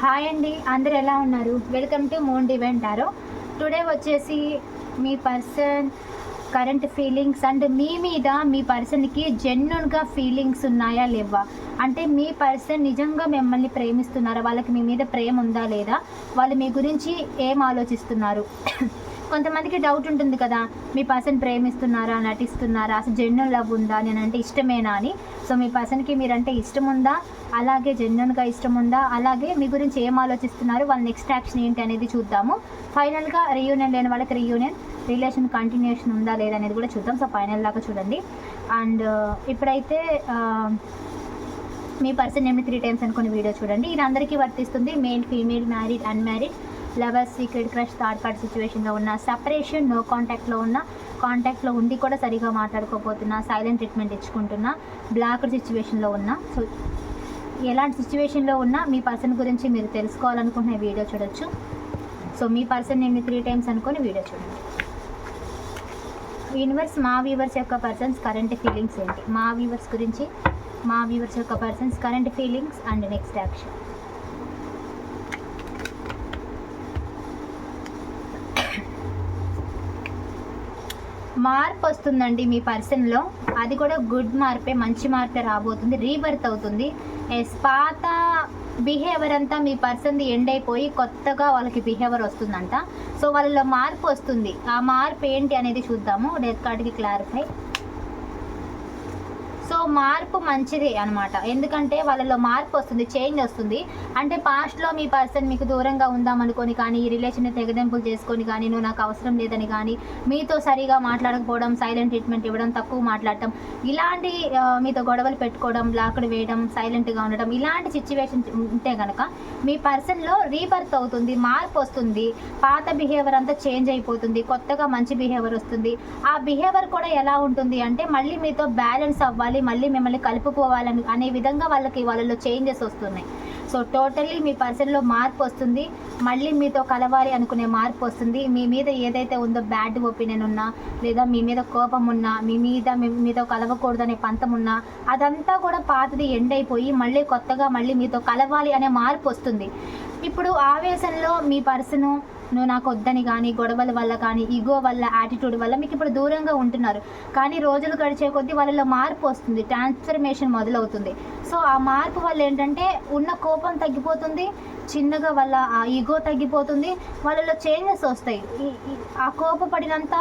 Hi అండి అందరు ఎలా ఉన్నారు? వెల్కమ్ టు మోన్ డివెంట్ ఆరో టుడే వచ్చేసి మీ పర్సన్ కరెంట్ ఫీలింగ్స్ అండ్ మీ మీద మీ పర్సన్కి జెన్యున్గా ఫీలింగ్స్ ఉన్నాయా లేవా? అంటే మీ పర్సన్ నిజంగా మిమ్మల్ని ప్రేమిస్తున్నారా? వాళ్ళకి మీ మీద ప్రేమ ఉందా లేదా? వాళ్ళు మీ గురించి ఏం ఆలోచిస్తున్నారు? కొంతమందికి డౌట్ ఉంటుంది కదా మీ పర్సన్ ప్రేమిస్తున్నారా నటిస్తున్నారా అసలు జెన్యున్ లవ్ ఉందా నేనంటే ఇష్టమేనా అని. సో మీ పర్సన్కి మీరంటే ఇష్టం ఉందా అలాగే జెన్యున్గా ఇష్టం ఉందా అలాగే మీ గురించి ఏం ఆలోచిస్తున్నారు? వాళ్ళ నెక్స్ట్ యాక్షన్ ఏంటి అనేది చూద్దాము. ఫైనల్గా రీయూనియన్ లేని వాళ్ళకి రీయూనియన్ రిలేషన్ కంటిన్యూషన్ ఉందా లేదా అనేది కూడా చూద్దాం. సో ఫైనల్ దాకా చూడండి. అండ్ uh, ఇప్పుడైతే uh, మీ పర్సన్ ఏమి త్రీ టైమ్స్ అనుకుని వీడియో చూడండి. ఇది అందరికీ వర్తిస్తుంది. Male female married unmarried lovers secret crush third party సిచ్యువేషన్లో ఉన్న సపరేషన్ నో కాంటాక్ట్లో ఉన్న కాంటాక్ట్లో ఉండి కూడా సరిగా మాట్లాడుకోపోతున్నా సైలెంట్ ట్రీట్మెంట్ ఇచ్చుకుంటున్నా బ్లాక్డ్ సిచ్యువేషన్లో ఉన్న. సో ఎలాంటి సిచ్యువేషన్లో ఉన్నా మీ పర్సన్ గురించి మీరు తెలుసుకోవాలనుకుంటున్న వీడియో చూడొచ్చు. సో మీ పర్సన్ నేను త్రీ టైమ్స్ అనుకొని వీడియో చూడండి. యూనివర్స్ మా వ్యూవర్స్ యొక్క పర్సన్స్ కరెంట్ ఫీలింగ్స్ ఏంటి? మా వ్యూవర్స్ గురించి మా వ్యూవర్స్ యొక్క persons current feelings and next action. మార్పు వస్తుందండి మీ పర్సన్లో అది కూడా గుడ్ మార్పే మంచి మార్పే రాబోతుంది రీబర్త్ అవుతుంది. ఎస్ పాత బిహేవియర్ అంతా మీ పర్సన్ది ఎండ్ అయిపోయి కొత్తగా వాళ్ళకి బిహేవియర్ వస్తుందంట. సో వాళ్ళలో మార్పు వస్తుంది. ఆ మార్పు ఏంటి అనేది చూద్దాము. డెత్ కార్డ్కి క్లారిఫై సో మార్పు మంచిది అనమాట ఎందుకంటే వాళ్ళలో మార్పు వస్తుంది చేంజ్ వస్తుంది. అంటే పాస్ట్లో మీ పర్సన్ మీకు దూరంగా ఉందాం అనుకొని కానీ ఈ రిలేషన్ తెగదెంపులు చేసుకొని కానీ నువ్వు నాకు అవసరం లేదని కానీ మీతో సరిగా మాట్లాడకపోవడం సైలెంట్ ట్రీట్మెంట్ ఇవ్వడం తక్కువ మాట్లాడటం ఇలాంటి మీతో గొడవలు పెట్టుకోవడం లాక్డ్ వేయడం సైలెంట్గా ఉండడం ఇలాంటి సిచ్యువేషన్ ఉంటే కనుక మీ పర్సన్లో రీబర్త్ అవుతుంది మార్పు వస్తుంది పాత బిహేవియర్ అంతా చేంజ్ అయిపోతుంది కొత్తగా మంచి బిహేవియర్ వస్తుంది. ఆ బిహేవియర్ కూడా ఎలా ఉంటుంది అంటే మళ్ళీ మీతో బ్యాలెన్స్ అవ్వాలి మళ్ళీ మళ్ళీ మిమ్మల్ని కలుపుకోవాలని అనే విధంగా వాళ్ళకి వాళ్ళలో చేంజెస్ వస్తున్నాయి. సో టోటల్లీ మీ పర్సన్లో మార్పు వస్తుంది. మళ్ళీ మీతో కలవాలి అనుకునే మార్పు వస్తుంది. మీ మీద ఏదైతే ఉందో బ్యాడ్ ఒపీనియన్ ఉన్నా లేదా మీ మీద కోపం ఉన్నా మీ మీద మీ మీతో కలవకూడదనే పంతం ఉన్నా అదంతా కూడా పాతది ఎండ్ అయిపోయి మళ్ళీ కొత్తగా మళ్ళీ మీతో కలవాలి అనే మార్పు వస్తుంది. ఇప్పుడు ఆవేశంలో మీ పర్సను నువ్వు నాకు వద్దని కానీ గొడవల వల్ల కానీ ఈగో వల్ల యాటిట్యూడ్ వల్ల మీకు ఇప్పుడు దూరంగా ఉంటున్నారు. కానీ రోజులు గడిచే కొద్దీ వాళ్ళలో మార్పు వస్తుంది. ట్రాన్స్ఫర్మేషన్ మొదలవుతుంది. సో ఆ మార్పు వల్ల ఏంటంటే ఉన్న కోపం తగ్గిపోతుంది చిన్నగా వాళ్ళ ఆ ఈగో తగ్గిపోతుంది వాళ్ళలో చేంజెస్ వస్తాయి. ఆ కోపపడినంత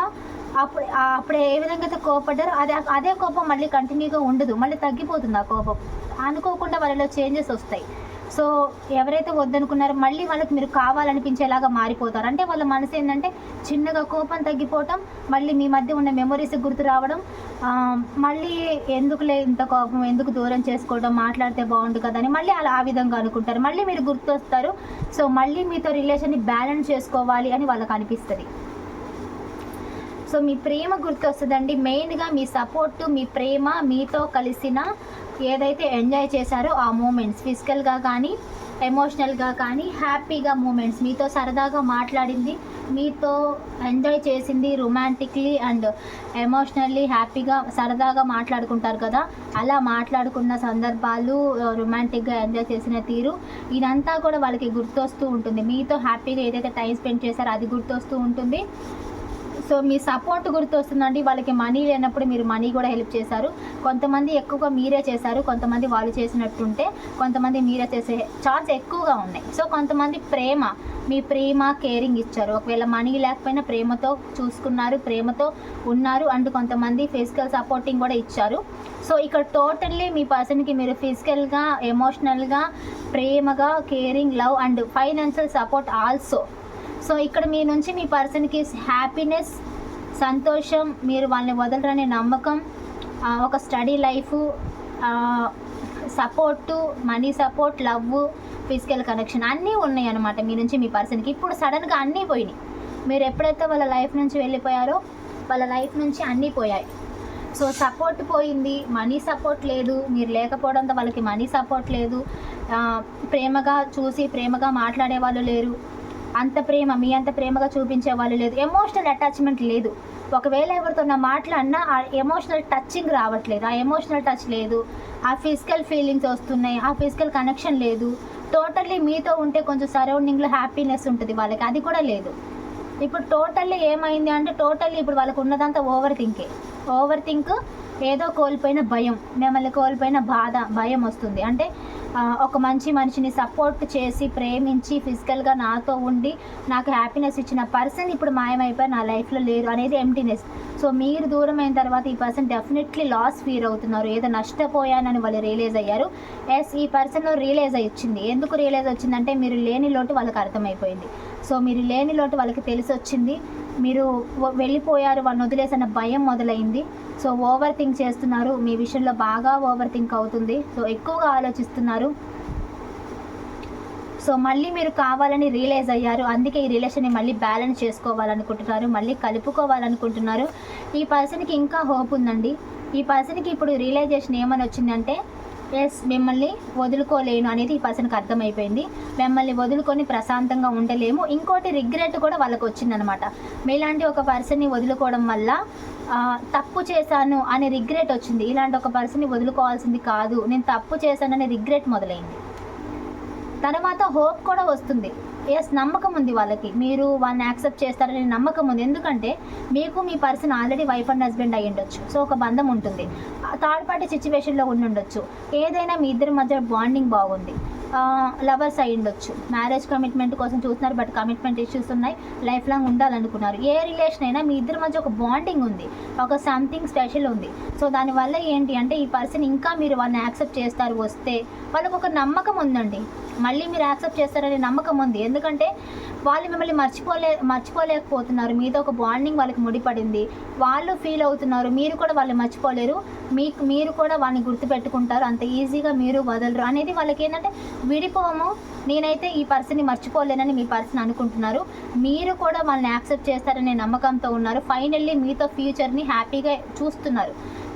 అప్పుడు అప్పుడు ఏ విధంగా అయితే కోపడ్డారో అదే అదే కోపం మళ్ళీ కంటిన్యూగా ఉండదు. మళ్ళీ తగ్గిపోతుంది ఆ కోపం. అనుకోకుండా వాళ్ళలో చేంజెస్ వస్తాయి. సో ఎవరైతే వద్దనుకున్నారో మళ్ళీ వాళ్ళకి మీరు కావాలనిపించేలాగా మారిపోతారు. అంటే వాళ్ళ మనసు ఏంటంటే చిన్నగా కోపం తగ్గిపోవటం మళ్ళీ మీ మధ్య ఉన్న మెమరీస్ గుర్తు రావడం మళ్ళీ ఎందుకులే ఇంత కోపం ఎందుకు దూరం చేసుకోవడం మాట్లాడితే బాగుండు కదా అని మళ్ళీ అలా ఆ విధంగా అనుకుంటారు. మళ్ళీ మీరు గుర్తొస్తారు. సో మళ్ళీ మీతో రిలేషన్ని బ్యాలెన్స్ చేసుకోవాలి అని వాళ్ళకి అనిపిస్తుంది. సో మీ ప్రేమ గుర్తొస్తుందండి. మెయిన్గా మీ సపోర్ట్ మీ ప్రేమ మీతో కలిసిన ఏదైతే ఎంజాయ్ చేశారో ఆ మూమెంట్స్ ఫిజికల్గా కానీ ఎమోషనల్గా కానీ హ్యాపీగా మూమెంట్స్ మీతో సరదాగా మాట్లాడింది మీతో ఎంజాయ్ చేసింది రొమాంటిక్లీ అండ్ ఎమోషనల్లీ హ్యాపీగా సరదాగా మాట్లాడుకుంటారు కదా? అలా మాట్లాడుకున్న సందర్భాలు రొమాంటిక్గా ఎంజాయ్ చేసిన తీరు ఇదంతా కూడా వాళ్ళకి గుర్తొస్తూ ఉంటుంది. మీతో హ్యాపీగా ఏదైతే టైం స్పెండ్ చేశారో అది గుర్తొస్తూ ఉంటుంది. సో మీ సపోర్ట్ గుర్తొస్తుందండి. వాళ్ళకి మనీ లేనప్పుడు మీరు మనీ కూడా హెల్ప్ చేశారు. కొంతమంది ఎక్కువగా మీరే చేశారు. కొంతమంది వాళ్ళు చేసినట్టుంటే కొంతమంది మీరే చేసే ఛాన్స్ ఎక్కువగా ఉన్నాయి. సో కొంతమంది ప్రేమ మీ ప్రేమ కేరింగ్ ఇచ్చారు. ఒకవేళ మనీ లేకపోయినా ప్రేమతో చూసుకున్నారు ప్రేమతో ఉన్నారు అండ్ కొంతమంది ఫిజికల్ సపోర్టింగ్ కూడా ఇచ్చారు. సో ఇక్కడ టోటల్లీ మీ పర్సన్కి మీరు ఫిజికల్గా ఎమోషనల్గా ప్రేమగా caring love and financial support also so ఇక్కడ మీ నుంచి మీ పర్సన్కి హ్యాపీనెస్ సంతోషం మీరు వాళ్ళని వదలరనే నమ్మకం ఒక study life support money support love physical connection అన్నీ ఉన్నాయి అనమాట మీ నుంచి మీ పర్సన్కి. ఇప్పుడు సడన్గా అన్నీ పోయినాయి. మీరు ఎప్పుడైతే వాళ్ళ లైఫ్ నుంచి వెళ్ళిపోయారో వాళ్ళ లైఫ్ నుంచి అన్నీ పోయాయి. సో సపోర్ట్ పోయింది మనీ సపోర్ట్ లేదు మీరు లేకపోవడంతో వాళ్ళకి మనీ సపోర్ట్ లేదు ప్రేమగా చూసి ప్రేమగా మాట్లాడే వాళ్ళు లేరు. అంత ప్రేమ మీ అంత ప్రేమగా చూపించే వాళ్ళు లేదు. ఎమోషనల్ అటాచ్మెంట్ లేదు. ఒకవేళ ఎవరితో నా మాట్లాడినా ఆ ఎమోషనల్ టచింగ్ రావట్లేదు. ఆ ఎమోషనల్ టచ్ లేదు. ఆ ఫిజికల్ ఫీలింగ్స్ వస్తున్నాయి. ఆ ఫిజికల్ కనెక్షన్ లేదు. టోటల్లీ మీతో ఉంటే కొంచెం సరౌండింగ్లో హ్యాపీనెస్ ఉంటుంది వాళ్ళకి. అది కూడా లేదు. ఇప్పుడు టోటల్లీ ఏమైంది అంటే టోటల్లీ ఇప్పుడు వాళ్ళకు ఉన్నదంతా ఓవర్ థింకే ఓవర్ థింక్ ఏదో కోల్పోయిన భయం మిమ్మల్ని కోల్పోయిన బాధ భయం వస్తుంది. అంటే ఒక మంచి మనిషిని సపోర్ట్ చేసి ప్రేమించి ఫిజికల్గా నాతో ఉండి నాకు హ్యాపీనెస్ ఇచ్చిన పర్సన్ ఇప్పుడు మాయమైపోయి నా లైఫ్లో లేరు అనేది ఎంటీనెస్ సో మీరు దూరం అయిన తర్వాత ఈ పర్సన్ డెఫినెట్లీ లాస్ ఫీల్ అవుతున్నారు. ఏదో నష్టపోయానని వాళ్ళు రియలైజ్ అయ్యారు. ఎస్ ఈ పర్సన్లో రియలైజ్ అయ్యి వచ్చింది ఎందుకు రియలైజ్ వచ్చిందంటే మీరు లేని లోటు వాళ్ళకి అర్థమైపోయింది. సో మీరు లేని లోటు వాళ్ళకి తెలిసి వచ్చింది మీరు వెళ్ళిపోయారు వాళ్ళని వదిలేసిన భయం మొదలైంది. సో ఓవర్ థింక్ చేస్తున్నారు. మీ విషయంలో బాగా ఓవర్ థింక్ అవుతుంది. సో ఎక్కువగా ఆలోచిస్తున్నారు. సో మళ్ళీ మీరు కావాలని రియలైజ్ అయ్యారు. అందుకే ఈ రిలేషన్ని మళ్ళీ బ్యాలెన్స్ చేసుకోవాలనుకుంటున్నారు. మళ్ళీ కలుపుకోవాలనుకుంటున్నారు. ఈ పర్సన్కి ఇంకా హోప్ ఉందండి. ఈ పర్సన్కి ఇప్పుడు రియలైజేషన్ ఏమని వచ్చిందంటే ఎస్ మిమ్మల్ని వదులుకోలేను అనేది ఈ పర్సన్కి అర్థమైపోయింది. మిమ్మల్ని వదులుకొని ప్రశాంతంగా ఉండలేము. ఇంకోటి రిగ్రెట్ కూడా వాళ్ళకి వచ్చిందనమాట. మీలాంటి ఒక పర్సన్ని వదులుకోవడం వల్ల తప్పు చేశాను అనే రిగ్రెట్ వచ్చింది. ఇలాంటి ఒక పర్సన్ని వదులుకోవాల్సింది కాదు. నేను తప్పు చేశాననే రిగ్రెట్ మొదలైంది. తర్వాత హోప్ కూడా వస్తుంది. ఎస్ నమ్మకం ఉంది వాళ్ళకి. మీరు వాళ్ళని యాక్సెప్ట్ చేస్తారనే నమ్మకం ఉంది. ఎందుకంటే మీకు మీ person already wife and husband అయ్యి ఉండొచ్చు. సో ఒక బంధం ఉంటుంది. థర్డ్ పార్టీ సిచ్యువేషన్లో ఉండుండొచ్చు ఏదైనా మీ ఇద్దరి మధ్య బాండింగ్ బాగుంది. లవర్స్ అయి ఉండొచ్చు. మ్యారేజ్ కమిట్మెంట్ కోసం చూస్తున్నారు బట్ కమిట్మెంట్ ఇష్యూస్ ఉన్నాయి. లైఫ్ లాంగ్ ఉండాలనుకున్నారు. ఏ రిలేషన్ అయినా మీ ఇద్దరి మధ్య ఒక బాండింగ్ ఉంది. ఒక సంథింగ్ స్పెషల్ ఉంది. సో దానివల్ల ఏంటి అంటే ఈ పర్సన్ ఇంకా మీరు వాళ్ళని యాక్సెప్ట్ చేస్తారు వస్తే వాళ్ళకు ఒక నమ్మకం ఉందండి. మళ్ళీ మీరు యాక్సెప్ట్ చేస్తారనే నమ్మకం ఉంది. ఎందుకంటే వాళ్ళు మిమ్మల్ని మర్చిపోలే మర్చిపోలేకపోతున్నారు. మీతో ఒక బాండింగ్ వాళ్ళకి ముడిపడింది. వాళ్ళు ఫీల్ అవుతున్నారు. మీరు కూడా వాళ్ళు మర్చిపోలేరు. మీకు మీరు కూడా వాళ్ళని గుర్తుపెట్టుకుంటారు. అంత ఈజీగా మీరు వదలరు. అనేది వాళ్ళకి ఏంటంటే విడిపోము. నేనైతే ఈ పర్సన్ని మర్చిపోలేనని మీ పర్సన్ అనుకుంటున్నారు. మీరు కూడా వాళ్ళని యాక్సెప్ట్ చేస్తారనే నమ్మకంతో ఉన్నారు. ఫైనల్లీ మీతో ఫ్యూచర్ని హ్యాపీగా చూస్తున్నారు.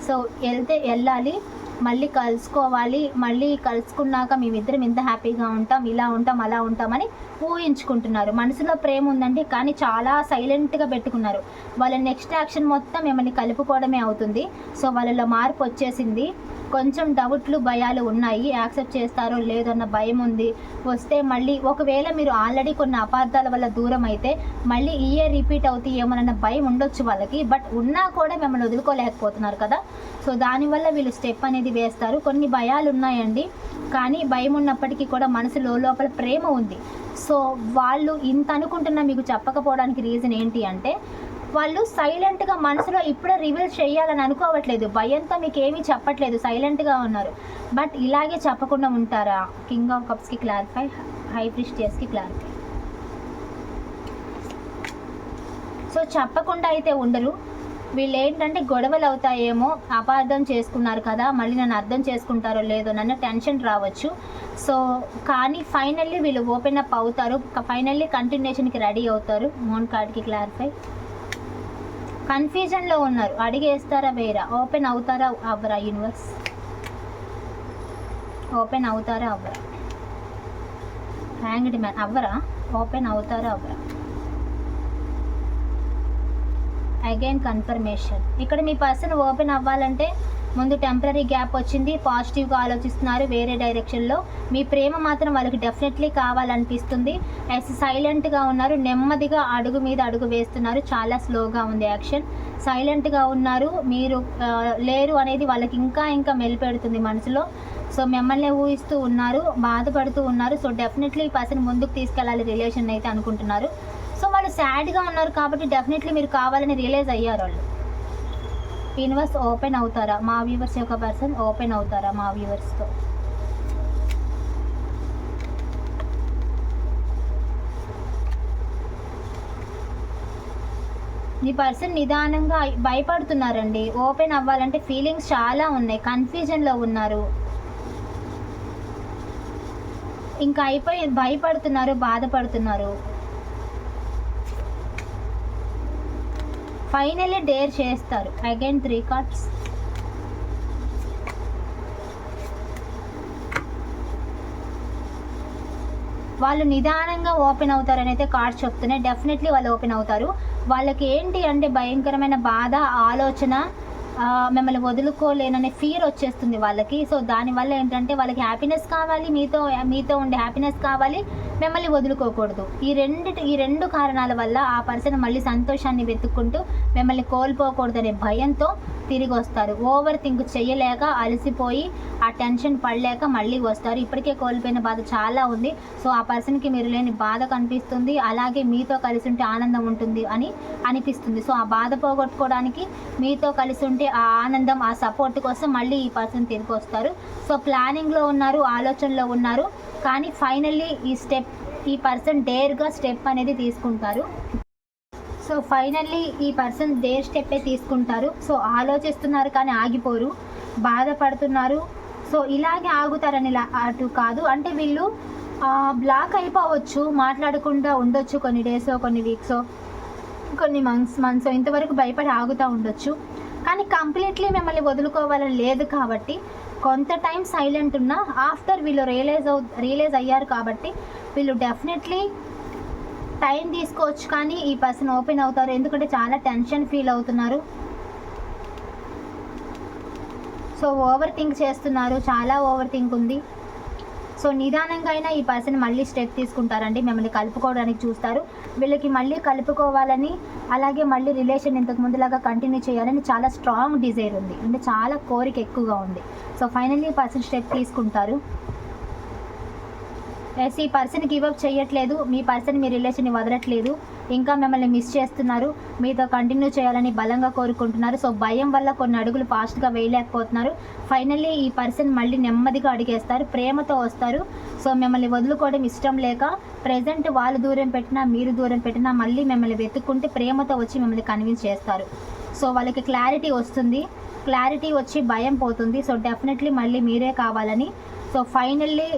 సో వెళ్తే వెళ్ళాలి మళ్ళీ కలుసుకోవాలి మళ్ళీ కలుసుకున్నాక మేమిద్దరం ఇంత హ్యాపీగా ఉంటాం ఇలా ఉంటాం అలా ఉంటామని ఊహించుకుంటున్నారు. మనసులో ప్రేమ ఉందండి కానీ చాలా సైలెంట్గా పెట్టుకున్నారు. వాళ్ళ నెక్స్ట్ యాక్షన్ మొత్తం మిమ్మల్ని కలుపుకోవడమే అవుతుంది. సో వాళ్ళలో మార్పు వచ్చేసింది. కొంచెం డౌట్లు భయాలు ఉన్నాయి. యాక్సెప్ట్ చేస్తారో లేదన్న భయం ఉంది. వస్తే మళ్ళీ ఒకవేళ మీరు ఆల్రెడీ కొన్ని అపార్థాల వల్ల దూరం అయితే మళ్ళీ ఈ ఇయర్ రిపీట్ అవుతాయి ఏమోనన్న భయం ఉండొచ్చు వాళ్ళకి. బట్ ఉన్నా కూడా మిమ్మల్ని వదులుకోలేకపోతున్నారు కదా. సో దానివల్ల వీళ్ళు స్టెప్ అనేది వేస్తారు. కొన్ని భయాలు ఉన్నాయండి. కానీ భయం ఉన్నప్పటికీ కూడా మనసులో లోపల ప్రేమ ఉంది. సో వాళ్ళు ఇంత అనుకుంటున్నా మీకు చెప్పకపోవడానికి రీజన్ ఏంటి అంటే వాళ్ళు సైలెంట్గా మనసులో ఇప్పుడే రివీల్ చేయాలని అనుకోవట్లేదు. భయంతో మీకు ఏమీ చెప్పట్లేదు సైలెంట్గా ఉన్నారు. బట్ ఇలాగే చెప్పకుండా ఉంటారా? కింగ్ ఆఫ్ కప్స్కి క్లారిఫై హై ప్రిస్టియస్కి క్లారిఫై సో చెప్పకుండా అయితే ఉండరు. వీళ్ళు ఏంటంటే గొడవలు అవుతాయేమో అపార్థం చేసుకున్నారు కదా మళ్ళీ నన్ను అర్థం చేసుకుంటారో లేదో నన్ను టెన్షన్ రావచ్చు. సో కానీ ఫైనల్లీ వీళ్ళు ఓపెన్ అప్ అవుతారు. ఫైనల్లీ కంటిన్యూషన్కి రెడీ అవుతారు. మోన్ కార్డ్కి క్లారిఫై కన్ఫ్యూజన్లో ఉన్నారు. అడిగేస్తారా వేరా? ఓపెన్ అవుతారా అవ్వరా యూనివర్స్? ఓపెన్ అవుతారా అవ్వరా? హ్యాంగ్డ్ మ్యాన్ అవ్వరా? ఓపెన్ అవుతారా అవ్వరా? Again confirmation. ఇక్కడ మీ పర్సన్ ఓపెన్ అవ్వాలంటే ముందు టెంపరీ గ్యాప్ వచ్చింది. పాజిటివ్గా ఆలోచిస్తున్నారు వేరే డైరెక్షన్లో మీ ప్రేమ మాత్రం వాళ్ళకి డెఫినెట్లీ కావాలనిపిస్తుంది. ఎస్ సైలెంట్గా ఉన్నారు నెమ్మదిగా అడుగు మీద అడుగు వేస్తున్నారు. చాలా స్లోగా ఉంది యాక్షన్ సైలెంట్గా ఉన్నారు. మీరు లేరు అనేది వాళ్ళకి ఇంకా ఇంకా మెలిపెడుతుంది మనసులో. సో మిమ్మల్ని ఊహిస్తూ ఉన్నారు బాధపడుతూ ఉన్నారు. సో డెఫినెట్లీ ఈ పర్సన్ ముందుకు తీసుకెళ్ళాలి రిలేషన్ అయితే అనుకుంటున్నారు. సో వాళ్ళు సాడ్గా ఉన్నారు కాబట్టి డెఫినెట్లీ మీరు కావాలని రియలైజ్ అయ్యారు వాళ్ళు. యూనివర్స్ ఓపెన్ అవుతారా? మా వ్యూవర్స్ యొక్క పర్సన్ ఓపెన్ అవుతారా? మా వ్యూవర్స్తో మీ పర్సన్ నిదానంగా భయపడుతున్నారండి. ఓపెన్ అవ్వాలంటే ఫీలింగ్స్ చాలా ఉన్నాయి. కన్ఫ్యూజన్లో ఉన్నారు. ఇంకా అయిపోయి భయపడుతున్నారు బాధపడుతున్నారు. ఫైనల్లీ డేర్ చేస్తారు. అగైన్ త్రీ కార్డ్స్ వాళ్ళు నిదానంగా ఓపెన్ అవుతారని అయితే కార్డ్స్ చెప్తున్నాయి. డెఫినెట్లీ వాళ్ళు ఓపెన్ అవుతారు. వాళ్ళకి ఏంటి అంటే భయంకరమైన బాధ ఆలోచన మిమ్మల్ని వదులుకోలేననే ఫీర్ వచ్చేస్తుంది వాళ్ళకి. సో దానివల్ల ఏంటంటే వాళ్ళకి హ్యాపీనెస్ కావాలి మీతో మీతో ఉండే హ్యాపీనెస్ కావాలి. మిమ్మల్ని వదులుకోకూడదు. ఈ రెండు ఈ రెండు కారణాల వల్ల ఆ పర్సన్ మళ్ళీ సంతోషాన్ని వెతుక్కుంటూ మిమ్మల్ని కోల్పోకూడదనే భయంతో తిరిగి వస్తారు ఓవర్ థింక్ చేయలేక అలసిపోయి ఆ టెన్షన్ పడలేక మళ్ళీ వస్తారు. ఇప్పటికే కోల్పోయిన బాధ చాలా ఉంది. సో ఆ పర్సన్కి మీరు లేని బాధ కనిపిస్తుంది. అలాగే మీతో కలిసి ఉంటే ఆనందం ఉంటుంది అని అనిపిస్తుంది. సో ఆ బాధ పోగొట్టుకోవడానికి మీతో కలిసి ఉంటే ఆ ఆనందం ఆ సపోర్ట్ కోసం మళ్ళీ ఈ పర్సన్ తిరిగి వస్తారు సో ప్లానింగ్లో ఉన్నారు ఆలోచనలో ఉన్నారు. కానీ ఫైనల్లీ ఈ స్టెప్ ఈ పర్సన్ డేర్గా స్టెప్ అనేది తీసుకుంటారు. సో ఫైనల్లీ ఈ పర్సన్ డేర్ స్టెప్పే తీసుకుంటారు. సో ఆలోచిస్తున్నారు కానీ ఆగిపోరు బాధపడుతున్నారు. సో ఇలాగే ఆగుతారని అటు కాదు. అంటే వీళ్ళు బ్లాక్ అయిపోవచ్చు మాట్లాడకుండా ఉండొచ్చు కొన్ని డేసో కొన్ని వీక్సో కొన్ని మంత్స్ మంత్స్ ఇంతవరకు భయపడి ఆగుతూ ఉండొచ్చు. కానీ కంప్లీట్లీ మిమ్మల్ని వదులుకోవాలని లేదు కాబట్టి కొంత టైం సైలెంట్ ఉన్నా ఆఫ్టర్ వీళ్ళు రియలైజ్ అవు రియలైజ్ అయ్యారు కాబట్టి వీళ్ళు డెఫినెట్లీ టైం తీసుకోవచ్చు కానీ ఈ పర్సన్ ఓపెన్ అవుతారు. ఎందుకంటే చాలా టెన్షన్ ఫీల్ అవుతున్నారు. సో ఓవర్ థింక్ చేస్తున్నారు. చాలా ఓవర్ థింక్ ఉంది. సో నిదానంగా అయినా ఈ పర్సన్ మళ్ళీ స్టెప్ తీసుకుంటారండి. మిమ్మల్ని కలుపుకోవడానికి చూస్తారు. వీళ్ళకి మళ్ళీ కలుపుకోవాలని అలాగే మళ్ళీ రిలేషన్ ఇంతకు ముందులాగా కంటిన్యూ చేయాలని చాలా స్ట్రాంగ్ డిజైర్ ఉంది. అంటే చాలా కోరిక ఎక్కువగా ఉంది. సో ఫైనల్లీ ఈ పర్సన్ స్టెప్ తీసుకుంటారు. ఎస్ ఈ పర్సన్ గివప్ అప్ చేయట్లేదు. మీ పర్సన్ మీ రిలేషన్ని వదలట్లేదు. ఇంకా మిమ్మల్ని మిస్ చేస్తున్నారు. మీతో కంటిన్యూ చేయాలని బలంగా కోరుకుంటున్నారు. సో భయం వల్ల కొన్ని అడుగులు ఫాస్ట్గా వేయలేకపోతున్నారు. ఫైనల్లీ ఈ పర్సన్ మళ్ళీ నెమ్మదిగా అడిగేస్తారు. ప్రేమతో వస్తారు. సో మిమ్మల్ని వదులుకోవడం ఇష్టం లేక ప్రజెంట్ వాళ్ళు దూరం పెట్టినా మీరు దూరం పెట్టినా మళ్ళీ మిమ్మల్ని వెతుక్కుంటే ప్రేమతో వచ్చి మిమ్మల్ని కన్విన్స్ చేస్తారు. సో వాళ్ళకి క్లారిటీ వస్తుంది. క్లారిటీ వచ్చి భయం పోతుంది. సో డెఫినెట్లీ మళ్ళీ మీరే కావాలని. సో ఫైనల్లీ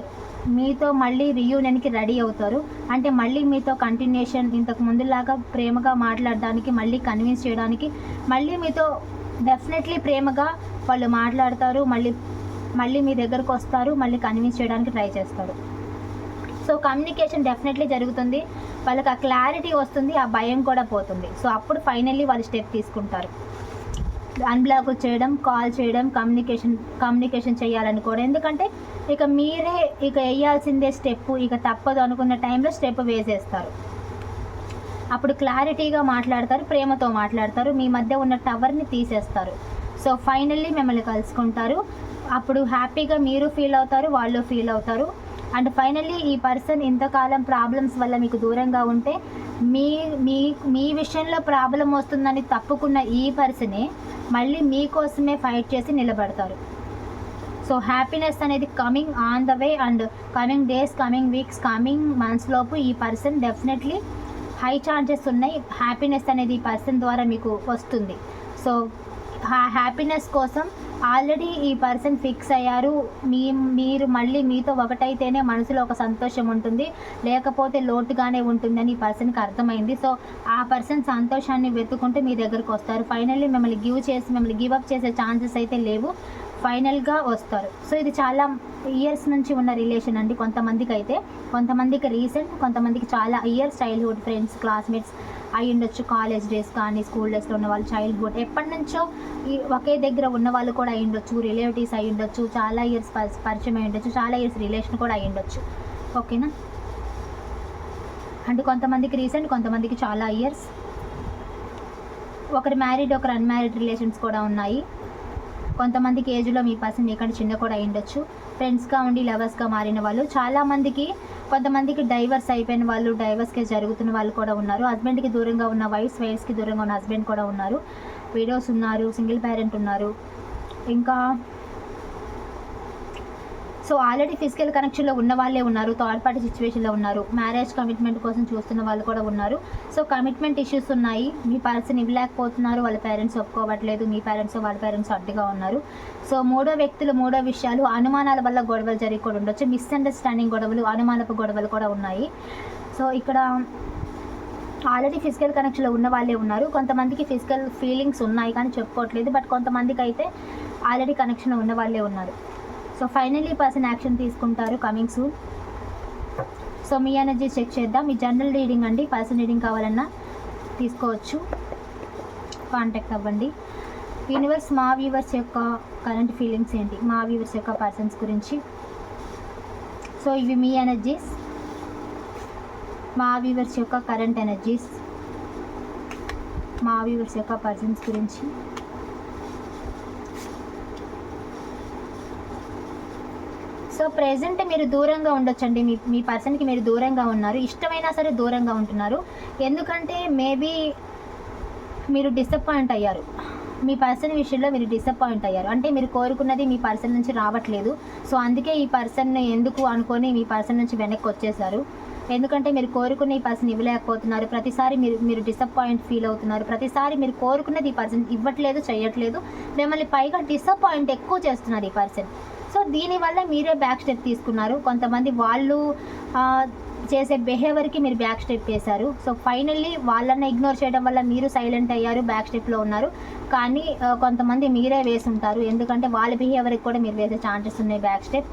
మీతో మళ్ళీ రియూనియన్కి రెడీ అవుతారు. అంటే మళ్ళీ మీతో కంటిన్యూషన్ ఇంతకు ముందులాగా ప్రేమగా మాట్లాడడానికి మళ్ళీ కన్విన్స్ చేయడానికి మళ్ళీ మీతో డెఫినెట్లీ ప్రేమగా వాళ్ళు మాట్లాడతారు మళ్ళీ మళ్ళీ మీ దగ్గరకు వస్తారు మళ్ళీ కన్విన్స్ చేయడానికి ట్రై చేస్తారు. సో కమ్యూనికేషన్ డెఫినెట్లీ జరుగుతుంది. వాళ్ళకి ఆ క్లారిటీ వస్తుంది ఆ భయం కూడా పోతుంది. సో అప్పుడు ఫైనల్లీ వాళ్ళు స్టెప్ తీసుకుంటారు. అన్బ్లాక్ చేయడం కాల్ చేయడం కమ్యూనికేషన్ కమ్యూనికేషన్ చేయాలనుకోవడం ఎందుకంటే ఇక మీరే ఇక వేయాల్సిందే స్టెప్ ఇక తప్పదు అనుకున్న టైంలో స్టెప్ వేసేస్తారు. అప్పుడు క్లారిటీగా మాట్లాడతారు ప్రేమతో మాట్లాడతారు మీ మధ్య ఉన్న టవర్ని తీసేస్తారు. సో ఫైనల్లీ మిమ్మల్ని కలుసుకుంటారు. అప్పుడు హ్యాపీగా మీరు ఫీల్ అవుతారు వాళ్ళు ఫీల్ అవుతారు. అండ్ ఫైనల్లీ ఈ పర్సన్ ఇంతకాలం ప్రాబ్లమ్స్ వల్ల మీకు దూరంగా ఉంటే మీ మీ మీ విషయంలో ప్రాబ్లం వస్తుందని తప్పుకున్న ఈ పర్సనే మళ్ళీ మీకోసమే ఫైట్ చేసి నిలబడతారు. సో హ్యాపీనెస్ అనేది coming on the way and coming days coming weeks coming months లోపు ఈ పర్సన్ డెఫినెట్లీ హై ఛాన్సెస్ ఉన్నాయి. హ్యాపీనెస్ అనేది ఈ పర్సన్ ద్వారా మీకు వస్తుంది. సో హ్యాపీనెస్ కోసం ఆల్రెడీ ఈ పర్సన్ ఫిక్స్ అయ్యారు. మీ మీరు మళ్ళీ మీతో ఒకటైతేనే మనసులో ఒక సంతోషం ఉంటుంది. లేకపోతే లోటుగానే ఉంటుందని ఈ పర్సన్కి అర్థమైంది. సో ఆ పర్సన్ సంతోషాన్ని వెతుకుంటూ మీ దగ్గరకు వస్తారు. ఫైనల్లీ మిమ్మల్ని గివ్ చేసి మిమ్మల్ని గివ్ అప్ చేసే ఛాన్సెస్ అయితే లేవు. ఫైనల్గా వస్తారు. సో ఇది చాలా ఇయర్స్ నుంచి ఉన్న రిలేషన్ అండి. కొంతమందికి అయితే కొంతమందికి రీసెంట్ కొంతమందికి చాలా ఇయర్స్ చైల్డ్హుడ్ ఫ్రెండ్స్ క్లాస్మేట్స్ అయి ఉండొచ్చు కాలేజ్ డేస్ కానీ స్కూల్ డేస్లో ఉన్న వాళ్ళు చైల్డ్హుడ్ ఎప్పటి నుంచో ఈ ఒకే దగ్గర ఉన్న వాళ్ళు కూడా అయి ఉండొచ్చు రిలేటివ్స్ అయి ఉండొచ్చు చాలా ఇయర్స్ పరిచయం అయి ఉండొచ్చు చాలా ఇయర్స్ రిలేషన్ కూడా అయి ఉండొచ్చు ఓకేనా అంటే కొంతమందికి రీసెంట్ కొంతమందికి చాలా ఇయర్స్ ఒకరు మ్యారీడ్ ఒకరు అన్మ్యారీడ్ రిలేషన్స్ కూడా ఉన్నాయి. కొంతమందికి ఏజ్లో మీ పర్సన్ ఎక్కడ చిన్న కూడా అయి ఉండొచ్చు ఫ్రెండ్స్గా ఉండి లవర్స్గా మారిన వాళ్ళు. చాలామందికి కొంతమందికి డైవర్స్ అయిపోయిన వాళ్ళు డైవర్స్కే జరుగుతున్న వాళ్ళు కూడా ఉన్నారు. హస్బెండ్కి దూరంగా ఉన్న వైఫ్ వైఫ్స్కి దూరంగా ఉన్న హస్బెండ్ కూడా ఉన్నారు. వీడియోస్ ఉన్నారు సింగిల్ పేరెంట్ ఉన్నారు. ఇంకా సో ఆల్రెడీ ఫిజికల్ కనెక్షన్లో ఉన్న వాళ్ళే ఉన్నారు థర్డ్ పార్టీ సిచ్యువేషన్లో ఉన్నారు మ్యారేజ్ కమిట్మెంట్ కోసం చూస్తున్న వాళ్ళు కూడా ఉన్నారు. సో కమిట్మెంట్ ఇష్యూస్ ఉన్నాయి. మీ పర్సన్ ఇవ్వలేకపోతున్నారు. వాళ్ళ పేరెంట్స్ ఒప్పుకోవట్లేదు. మీ పేరెంట్స్ వాళ్ళ పేరెంట్స్ అడ్డుగా ఉన్నారు. సో మూడో వ్యక్తులు మూడో విషయాలు అనుమానాల వల్ల గొడవలు జరిగి కూడా ఉండొచ్చు. మిస్అండర్స్టాండింగ్ గొడవలు అనుమానపు గొడవలు కూడా ఉన్నాయి. సో ఇక్కడ ఆల్రెడీ ఫిజికల్ కనెక్షన్లో ఉన్న వాళ్ళే ఉన్నారు. కొంతమందికి ఫిజికల్ ఫీలింగ్స్ ఉన్నాయి కానీ చెప్పుకోవట్లేదు. బట్ కొంతమందికి అయితే ఆల్రెడీ కనెక్షన్లో ఉన్న వాళ్ళే ఉన్నారు. సో ఫైనలీ పర్సన్ యాక్షన్ తీసుకుంటారు. కమింగ్ సూన్ సో మీ ఎనర్జీ చెక్ చేద్దాం. మీ జనరల్ రీడింగ్ అండి. పర్సన్ రీడింగ్ కావాలన్నా తీసుకోవచ్చు. కాంటాక్ట్ అవ్వండి. యూనివర్స్ మా వ్యూవర్స్ యొక్క కరెంట్ ఫీలింగ్స్ ఏంటి? మా వ్యూవర్స్ యొక్క పర్సన్స్ గురించి. సో ఇవి మీ ఎనర్జీస్ మా వ్యూవర్స్ యొక్క కరెంట్ ఎనర్జీస్ మా వ్యూవర్స్ యొక్క పర్సన్స్ గురించి. సో ప్రెజెంట్ మీరు దూరంగా ఉండొచ్చండి. మీ మీ పర్సన్కి మీరు దూరంగా ఉన్నారు. ఇష్టమైనా సరే దూరంగా ఉంటున్నారు. ఎందుకంటే మేబీ మీరు డిసప్పాయింట్ అయ్యారు. మీ పర్సన్ విషయంలో మీరు డిసప్పాయింట్ అయ్యారు. అంటే మీరు కోరుకున్నది మీ పర్సన్ నుంచి రావట్లేదు. సో అందుకే ఈ పర్సన్ ఎందుకు అనుకొని మీ పర్సన్ నుంచి వెనక్కి వచ్చేసారు ఎందుకంటే మీరు కోరుకున్న ఈ పర్సన్ ఇవ్వలేకపోతున్నారు. ప్రతిసారి మీరు మీరు డిసప్పాయింట్ ఫీల్ అవుతున్నారు. ప్రతిసారి మీరు కోరుకున్నది ఈ పర్సన్ ఇవ్వట్లేదు చేయట్లేదు. మిమ్మల్ని పైగా డిసప్పాయింట్ ఎక్కువ చేస్తున్నారు ఈ పర్సన్ సో దీనివల్ల మీరే బ్యాక్ స్టెప్ తీసుకున్నారు. కొంతమంది వాళ్ళు చేసే బిహేవియర్కి మీరు బ్యాక్ స్టెప్ వేశారు సో ఫైనల్లీ వాళ్ళని ఇగ్నోర్ చేయడం వల్ల మీరు సైలెంట్ అయ్యారు బ్యాక్ స్టెప్లో ఉన్నారు. కానీ కొంతమంది మీరే వేసి ఉంటారు. ఎందుకంటే వాళ్ళ బిహేవియర్కి కూడా మీరు వేసే ఛాన్సెస్ ఉన్నాయి బ్యాక్ స్టెప్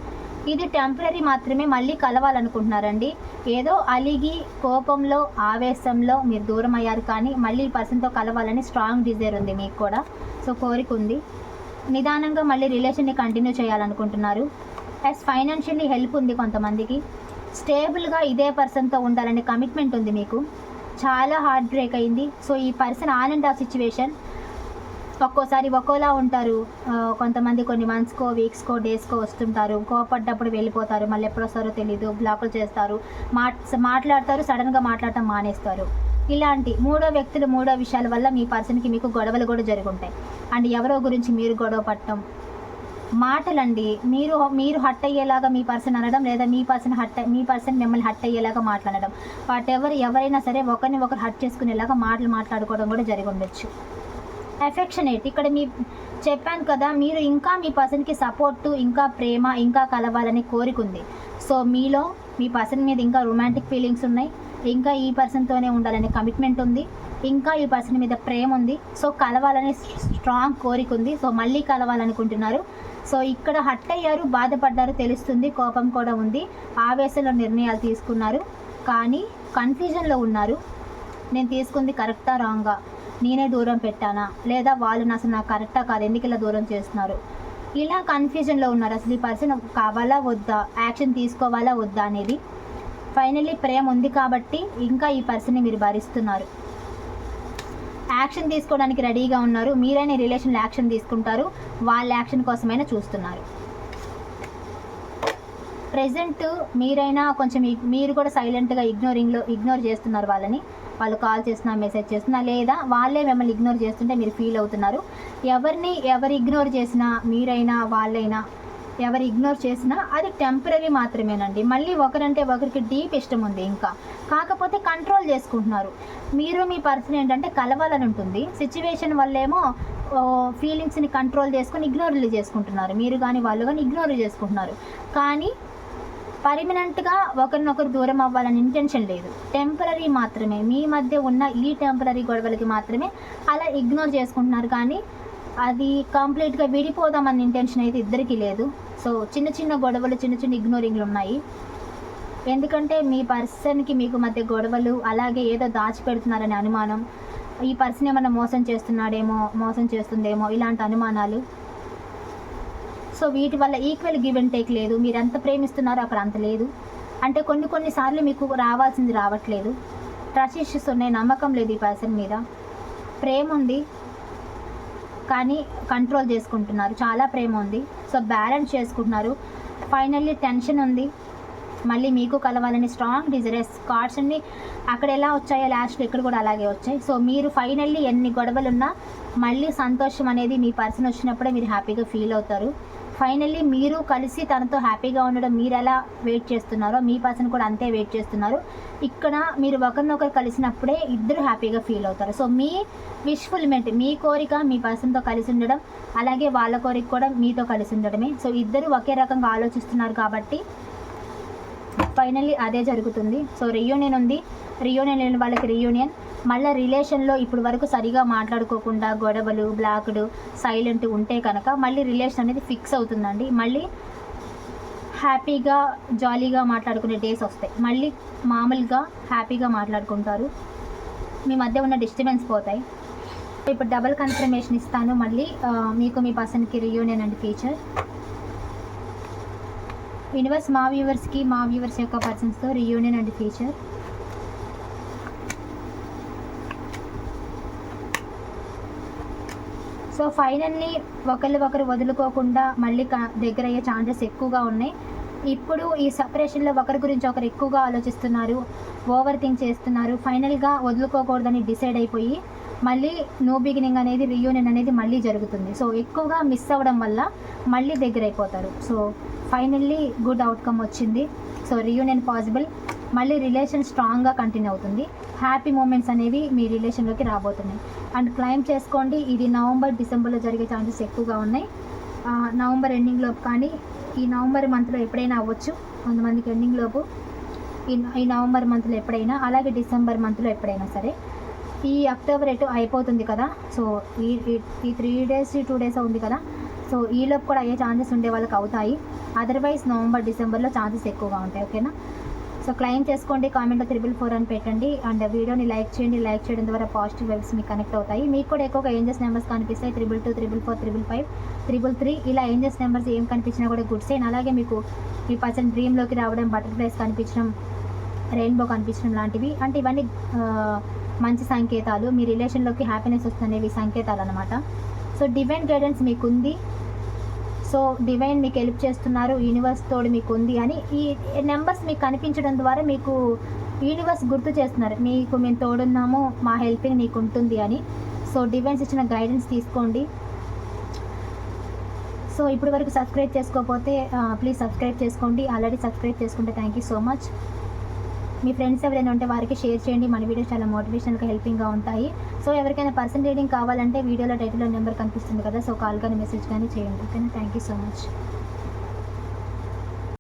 ఇది టెంపరీ మాత్రమే మళ్ళీ కలవాలనుకుంటున్నారండి. ఏదో అలిగి కోపంలో ఆవేశంలో మీరు దూరం అయ్యారు కానీ మళ్ళీ ఈ పర్సన్తో కలవాలని స్ట్రాంగ్ డిజైర్ ఉంది మీకు కూడా. సో కోరిక ఉంది. నిదానంగా మళ్ళీ రిలేషన్ని కంటిన్యూ చేయాలనుకుంటున్నారు. ఎస్ ఫైనాన్షియల్లీ హెల్ప్ ఉంది కొంతమందికి. స్టేబుల్గా ఇదే పర్సన్తో ఉండాలనే కమిట్మెంట్ ఉంది మీకు. చాలా హార్ట్ బ్రేక్ అయింది. సో ఈ person on and off situation ఒక్కోసారి ఒక్కోలా ఉంటారు. కొంతమంది కొన్ని మంత్స్కో వీక్స్కో డేస్కో వస్తుంటారు. కోపడ్డప్పుడు వెళ్ళిపోతారు. మళ్ళీ ఎప్పుడు వస్తారో తెలియదు బ్లాకులు చేస్తారు. మాట్ మాట్లాడతారు. సడన్గా మాట్లాడటం మానేస్తారు. ఇలాంటి మూడో వ్యక్తులు మూడో విషయాల వల్ల మీ పర్సన్కి మీకు గొడవలు కూడా జరుగుంటాయి. అండ్ ఎవరో గురించి మీరు గొడవ పట్టడం మాటలండి మీరు మీరు హట్ అయ్యేలాగా మీ పర్సన్ అనడం లేదా మీ పర్సన్ హట్ మీ పర్సన్ మిమ్మల్ని హట్ అయ్యేలాగా మాట్లాడడం. వాట్ ఎవరు ఎవరైనా సరే ఒకరిని ఒకరు హట్ చేసుకునేలాగా మాటలు మాట్లాడుకోవడం కూడా జరిగి ఉండొచ్చు ఎఫెక్షనేట్ ఇక్కడ మీ చెప్పాను కదా మీరు ఇంకా మీ పర్సన్కి సపోర్ట్ ఇంకా ప్రేమ ఇంకా కలవాలని కోరికుంది సో మీలో మీ పర్సన్ మీద ఇంకా రొమాంటిక్ ఫీలింగ్స్ ఉన్నాయి. ఇంకా ఈ పర్సన్తోనే ఉండాలనే కమిట్మెంట్ ఉంది. ఇంకా ఈ పర్సన్ మీద ప్రేమ ఉంది. సో కలవాలనే స్ట్రాంగ్ కోరిక ఉంది. సో మళ్ళీ కలవాలనుకుంటున్నారు. సో ఇక్కడ హట్ అయ్యారు బాధపడ్డారు తెలుస్తుంది కోపం కూడా ఉంది. ఆవేశంలో నిర్ణయాలు తీసుకున్నారు. కానీ కన్ఫ్యూజన్లో ఉన్నారు. నేను తీసుకుంది కరెక్టా రాంగా నేనే దూరం పెట్టానా? లేదా వాళ్ళు నా అసలు నాకు కరెక్టా కాదు? ఎందుకు ఇలా దూరం చేస్తున్నారు? ఇలా కన్ఫ్యూజన్లో ఉన్నారు. అసలు ఈ పర్సన్ కావాలా వద్దా? యాక్షన్ తీసుకోవాలా వద్దా అనేది. ఫైనల్లీ ప్రేమ ఉంది కాబట్టి ఇంకా ఈ పర్సన్ని మీరు భరిస్తున్నారు. యాక్షన్ తీసుకోవడానికి రెడీగా ఉన్నారు. మీరైనా రిలేషన్లో యాక్షన్ తీసుకుంటారు. వాళ్ళ యాక్షన్ కోసమైనా చూస్తున్నారు. ప్రెసెంట్ మీరైనా కొంచెం మీరు కూడా సైలెంట్గా ఇగ్నోరింగ్లో ఇగ్నోర్ చేస్తున్నారు వాళ్ళని. వాళ్ళు కాల్ చేస్తున్నా మెసేజ్ చేస్తున్నా లేదా వాళ్ళే మిమ్మల్ని ఇగ్నోర్ చేస్తుంటే మీరు ఫీల్ అవుతున్నారు. ఎవరిని ఎవరు ఇగ్నోర్ చేసినా మీరైనా వాళ్ళైనా ఎవరు ఇగ్నోర్ చేసినా అది టెంపరీ మాత్రమేనండి. మళ్ళీ ఒకరంటే ఒకరికి డీప్ ఇష్టం ఉంది ఇంకా. కాకపోతే కంట్రోల్ చేసుకుంటున్నారు. మీరు మీ పర్సన్ ఏంటంటే కలవాలని ఉంటుంది. సిచ్యువేషన్ వల్లేమో ఫీలింగ్స్ని కంట్రోల్ చేసుకొని ఇగ్నోర్లు చేసుకుంటున్నారు. మీరు కానీ వాళ్ళు కానీ ఇగ్నోర్ చేసుకుంటున్నారు. కానీ పర్మనెంట్గా ఒకరినొకరు దూరం అవ్వాలని ఇంటెన్షన్ లేదు. టెంపరీ మాత్రమే. మీ మధ్య ఉన్న ఈ టెంపరీ గొడవలకి మాత్రమే అలా ఇగ్నోర్ చేసుకుంటున్నారు. కానీ అది కంప్లీట్గా విడిపోదామన్న ఇంటెన్షన్ అయితే ఇద్దరికీ లేదు. సో చిన్న చిన్న గొడవలు చిన్న చిన్న ఇగ్నోరింగ్లు ఉన్నాయి. ఎందుకంటే మీ పర్సన్కి మీకు మధ్య గొడవలు అలాగే ఏదో దాచిపెడుతున్నారనే అనుమానం. ఈ పర్సన్ ఏమైనా మోసం చేస్తున్నాడేమో మోసం చేస్తుందేమో ఇలాంటి అనుమానాలు. సో వీటి వల్ల ఈక్వల్ గివ్ అండ్ టేక్ లేదు. మీరు ఎంత ప్రేమిస్తున్నారో అక్కడ అంత లేదు. అంటే కొన్ని కొన్నిసార్లు మీకు రావాల్సింది రావట్లేదు. ట్రస్ట్ ఇష్యూస్ ఉన్నాయి నమ్మకం లేదు ఈ పర్సన్ మీద. ప్రేమ ఉంది కానీ కంట్రోల్ చేసుకుంటున్నారు. చాలా ప్రేమ ఉంది. సో బ్యాలెన్స్ చేసుకుంటున్నారు. ఫైనల్లీ టెన్షన్ ఉంది. మళ్ళీ మీకు కలవాలని స్ట్రాంగ్ డిజైర్స్ కార్డ్స్ అన్ని అక్కడ ఎలా వచ్చాయో లాస్ట్లో ఇక్కడ కూడా అలాగే వచ్చాయి. సో మీరు ఫైనల్లీ ఎన్ని గొడవలు ఉన్నా మళ్ళీ సంతోషం అనేది మీ పర్సన్ వచ్చినప్పుడే మీరు హ్యాపీగా ఫీల్ అవుతారు. ఫైనల్లీ మీరు కలిసి తనతో హ్యాపీగా ఉండడం మీరు ఎలా వెయిట్ చేస్తున్నారో మీ పర్సన్ కూడా అంతే వెయిట్ చేస్తున్నారు. ఇక్కడ మీరు ఒకరినొకరు కలిసినప్పుడే ఇద్దరు హ్యాపీగా ఫీల్ అవుతారు. సో మీ విష్ఫుల్మెంట్ మీ కోరిక మీ పర్సన్తో కలిసి ఉండడం అలాగే వాళ్ళ కోరిక కూడా మీతో కలిసి ఉండడమే. సో ఇద్దరు ఒకే రకంగా ఆలోచిస్తున్నారు కాబట్టి ఫైనల్లీ అదే జరుగుతుంది. సో రియూనియన్ ఉంది. రియూనియన్ లేని వాళ్ళకి రియూనియన్ మళ్ళీ రిలేషన్లో ఇప్పుడు వరకు సరిగా మాట్లాడుకోకుండా గొడవలు బ్లాక్డ్ సైలెంట్ ఉంటే కనుక మళ్ళీ రిలేషన్ అనేది ఫిక్స్ అవుతుందండి. మళ్ళీ హ్యాపీగా జాలీగా మాట్లాడుకునే డేస్ వస్తాయి. మళ్ళీ మామూలుగా హ్యాపీగా మాట్లాడుకుంటారు. మీ మధ్య ఉన్న డిస్టర్బెన్స్ పోతాయి. ఇప్పుడు డబుల్ కన్ఫర్మేషన్ ఇస్తాను. మళ్ళీ మీకు మీ పర్సన్కి రియూనియన్ అండ్ ఫీచర్ యూనివర్స్ మా వ్యూవర్స్కి మా వ్యూవర్స్ యొక్క పర్సన్స్తో reunion and future so finally ఒకళ్ళు ఒకరు వదులుకోకుండా మళ్ళీ దగ్గర అయ్యే ఛాన్సెస్ ఎక్కువగా ఉన్నాయి. ఇప్పుడు ఈ సపరేషన్లో ఒకరి గురించి ఒకరు ఎక్కువగా ఆలోచిస్తున్నారు ఓవర్ థింక్ చేస్తున్నారు ఫైనల్గా వదులుకోకూడదని డిసైడ్ అయిపోయి మళ్ళీ నో బిగినింగ్ అనేది రియూనియన్ అనేది మళ్ళీ జరుగుతుంది. సో ఎక్కువగా మిస్ అవ్వడం వల్ల మళ్ళీ దగ్గర అయిపోతారు సో ఫైనల్లీ గుడ్ అవుట్కమ్ వచ్చింది. సో రియూనియన్ పాసిబుల్ మళ్ళీ రిలేషన్ స్ట్రాంగ్గా కంటిన్యూ అవుతుంది. హ్యాపీ మూమెంట్స్ అనేవి మీ రిలేషన్లోకి రాబోతున్నాయి. అండ్ క్లైమ్ చేసుకోండి. ఇది నవంబర్ డిసెంబర్లో జరిగే ఛాన్సెస్ ఎక్కువగా ఉన్నాయి. నవంబర్ ఎండింగ్ లోపు కానీ ఈ నవంబర్ మంత్లో ఎప్పుడైనా అవ్వచ్చు. కొంతమందికి ఎండింగ్ లోపు ఈ ఈ నవంబర్ మంత్లో ఎప్పుడైనా అలాగే డిసెంబర్ మంత్లో ఎప్పుడైనా సరే. ఈ అక్టోబర్ ఎటు అయిపోతుంది కదా సో ఈ- ఈ త్రీ డేస్ టూ డేస్ ఉంది కదా సో ఈలోపు కూడా అయ్యే ఛాన్సెస్ ఉండే వాళ్ళకి అవుతాయి. అదర్వైజ్ నవంబర్ డిసెంబర్లో ఛాన్సెస్ ఎక్కువగా ఉంటాయి ఓకేనా? సో క్లెయిమ్ చేసుకోండి కామెంట్లో త్రిబుల్ ఫోర్ అని పెట్టండి. అండ్ వీడియోని లైక్ చేయండి లైక్ చేయడం ద్వారా పాజిటివ్ వైబ్స్ మీకు కనెక్ట్ అవుతాయి. మీకు కూడా ఎక్కువగా ఏంజెస్ నెంబర్స్ కనిపిస్తాయి? Triple two triple four triple five triple three ఇలా ఏంజెస్ నెంబర్స్ ఏం కనిపించినా కూడా గుడ్ సైన్. అలాగే మీకు మీ పర్సన్ డ్రీమ్లోకి రావడం బటర్ఫ్లైస్ కనిపించడం రెయిన్బో కనిపించడం లాంటివి. అంటే ఇవన్నీ మంచి సంకేతాలు. మీ రిలేషన్లోకి హ్యాపీనెస్ వస్తుందనేవి సంకేతాలు అనమాట సో డివైన్ గైడెన్స్ మీకు ఉంది సో డివైన్ మీకు హెల్ప్ చేస్తున్నారు యూనివర్స్ తోడు మీకు ఉంది అని ఈ నెంబర్స్ మీకు కనిపించడం ద్వారా మీకు యూనివర్స్ గుర్తు చేస్తున్నారు. మీకు మేము తోడున్నాము మా హెల్పింగ్ మీకు ఉంటుంది అని. సో డివైన్స్ ఇచ్చిన గైడెన్స్ తీసుకోండి. సో ఇప్పటి వరకు సబ్స్క్రైబ్ చేసుకోకపోతే ప్లీజ్ సబ్స్క్రైబ్ చేసుకోండి. ఆల్రెడీ సబ్స్క్రైబ్ చేసుకుంటే థ్యాంక్ యూ సో మచ్ మీ ఫ్రెండ్స్ ఎవరైనా ఉంటే వారికి షేర్ చేయండి. మన వీడియోస్ చాలా మోటివేషనల్గా హెల్పింగ్గా ఉంటాయి. సో ఎవరికైనా పర్సన్ రీడింగ్ కావాలంటే వీడియోలో టైటిల్లో నెంబర్ కనిపిస్తుంది కదా సో కాల్ కానీ మెసేజ్ కానీ చేయండి. ఓకేనా థ్యాంక్ యూ సో మచ్